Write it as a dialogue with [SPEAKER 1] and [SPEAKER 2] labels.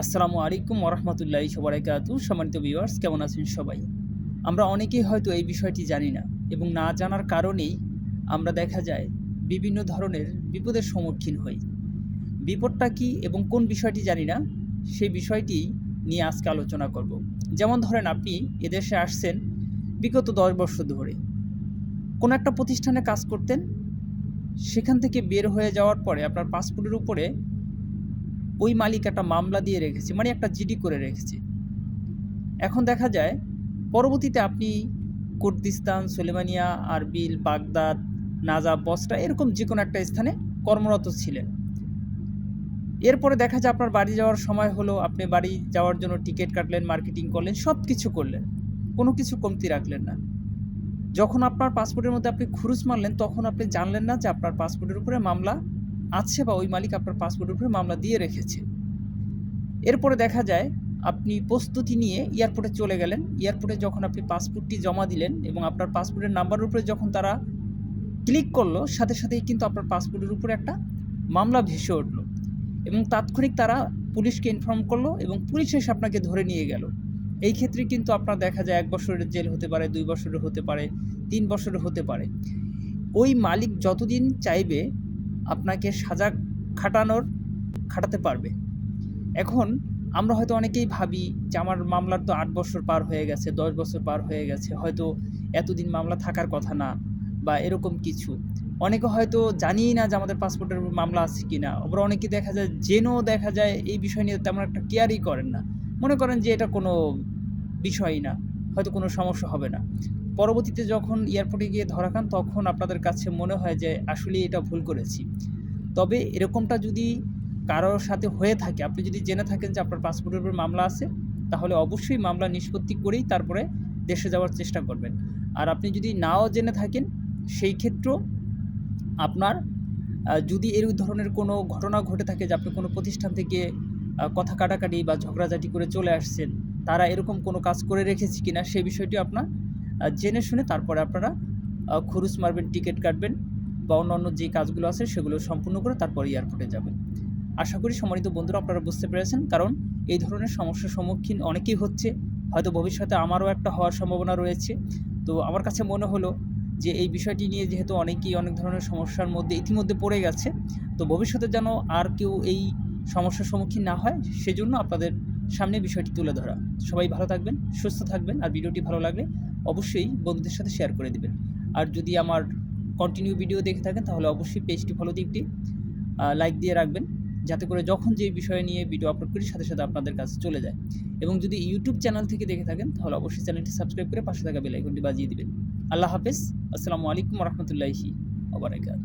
[SPEAKER 1] আসসালামু আলাইকুম ওরহমতুল্লাহ সবরাকাতু সম্মানিত ভিউয়ার্স কেমন আছেন সবাই? আমরা অনেকেই হয়তো এই বিষয়টি জানি না এবং না জানার কারণেই আমরা দেখা যায় বিভিন্ন ধরনের বিপদের সম্মুখীন হই। বিপদটা কি এবং কোন বিষয়টি জানি না সেই বিষয়টি নিয়ে আজকে আলোচনা করব। যেমন ধরেন আপনি এদেশে আসছেন বিগত দশ বছর ধরে। কোনো একটা প্রতিষ্ঠানে কাজ করতেন, সেখান থেকে বের হয়ে যাওয়ার পরে আপনার পাসপোর্টের উপরে ওই মালিক একটা মামলা দিয়ে রেখেছে মানে একটা জিডি করে রেখেছে। এখন দেখা যায়, পরবর্তীতে আপনি Kurdistan, Sulaymaniyah, Erbil, Baghdad, Najaf, Basra এরকম যে কোনো একটা স্থানে কর্মরত ছিলেন। এরপরে দেখা যায় আপনার বাড়ি যাওয়ার সময় হলো, আপনি বাড়ি যাওয়ার জন্য টিকিট কাটলেন, মার্কেটিং করলেন সব কিছু করলেন। কোনো কিছু কমতি রাখলেন না। যখন আপনার পাসপোর্টের মধ্যে আপনি খুরুজ মারলেন, তখন আপনি জানলেন না যে আপনার পাসপোর্টের উপরে মামলা আছে বা ওই মালিক আপনার পাসপোর্টের উপরে মামলা দিয়ে রেখেছে। এরপরে দেখা যায়, আপনি প্রস্তুতি নিয়ে এয়ারপোর্টে চলে গেলেন। এয়ারপোর্টে যখন আপনি পাসপোর্টটি জমা দিলেন এবং আপনার পাসপোর্টের নাম্বারের উপরে যখন তারা ক্লিক করল, সাথে সাথেই কিন্তু আপনার পাসপোর্টের উপরে একটা মামলা ভেসে উঠল এবং তাৎক্ষণিক তারা পুলিশকে ইনফর্ম করল এবং পুলিশ এসে আপনাকে ধরে নিয়ে গেল। এই ক্ষেত্রে কিন্তু আপনার দেখা যায়, এক বছরের জেল হতে পারে, দুই বছরের হতে পারে, তিন বছরের হতে পারে। ওই মালিক যতদিন চাইবে আপনাকে সাজা খাটানোর, খাটাতে পারবে। এখন আমরা হয়তো অনেকেই ভাবি যে আমার মামলার তো আট বছর পার হয়ে গেছে, দশ বছর পার হয়ে গেছে, হয়তো এতদিন মামলা থাকার কথা না বা এরকম কিছু। অনেকে হয়তো জানিই না যে আমাদের পাসপোর্টের মামলা আছে কি না আবার অনেকে দেখা যায়, জেনেও দেখা যায় এই বিষয় নিয়ে তেমন একটা কেয়ারই করেন না। মনে করেন যে এটা কোনো বিষয়ই না, হয়তো কোনো সমস্যা হবে না। পরবর্তীতে যখন এয়ারপোর্টে গিয়ে ধরা খান, তখন আপনাদের কাছে মনে হয় যে আসলে এটা ভুল করেছি। তবে এরকমটা যদি কারোর সাথে হয়ে থাকে, আপনি যদি জেনে থাকেন যে আপনার পাসপোর্টের উপর মামলা আছে, তাহলে অবশ্যই মামলা নিষ্পত্তি করেই তারপরে দেশে যাওয়ার চেষ্টা করবেন। আর আপনি যদি নাও জেনে থাকেন, সেই ক্ষেত্রেও আপনার যদি এর ধরনের কোনো ঘটনা ঘটে থাকে যে আপনি কোনো প্রতিষ্ঠান থেকে কথা কাটাকাটি বা ঝগড়াঝাটি করে চলে আসছেন, তারা এরকম কোনো কাজ করে রেখেছে কিনা সেই বিষয়টি আপনার জেনে শুনে তারপরে আপনারা খরচ মারবেন, টিকিট কাটবেন বা অন্যান্য যে কাজগুলো আছে সেগুলো সম্পূর্ণ করে তারপর এয়ারপোর্টে যাবেন। আশা করি সম্মানিত বন্ধুরা আপনারা বুঝতে পেরেছেন, কারণ এই ধরনের সমস্যার সম্মুখীন অনেকেই হচ্ছে। হয়তো ভবিষ্যতে আমারও একটা হওয়ার সম্ভাবনা রয়েছে। তো আমার কাছে মনে হলো যে এই বিষয়টি নিয়ে যেহেতু অনেকেই অনেক ধরনের সমস্যার মধ্যে ইতিমধ্যে পড়ে গেছে, তো ভবিষ্যতে যেন আর কেউ এই সমস্যার সম্মুখীন না হয়, সেজন্য আপনাদের সামনে বিষয়টি তুলে ধরা। সবাই ভালো থাকবেন, সুস্থ থাকবেন, আর ভিডিওটি ভালো লাগলে অবশ্যই বন্ধুদের সাথে শেয়ার করে দেবেন। আর যদি আমার কন্টিনিউ ভিডিও দেখে থাকেন, তাহলে অবশ্যই পেজটি ফলো দিকটি লাইক দিয়ে রাখবেন। যাতে করে যখন যে বিষয় নিয়ে ভিডিও আপলোড করি, সাথে সাথে আপনাদের কাছে চলে যায়। এবং যদি ইউটিউব চ্যানেল থেকে দেখে থাকেন, তাহলে অবশ্যই চ্যানেলটি সাবস্ক্রাইব করে পাশে থাকা বেলাইকনটি বাজিয়ে দেবেন। আল্লাহ হাফেজ। আসসালামু আলাইকুম রহমতুল্লাহি আবরাকাত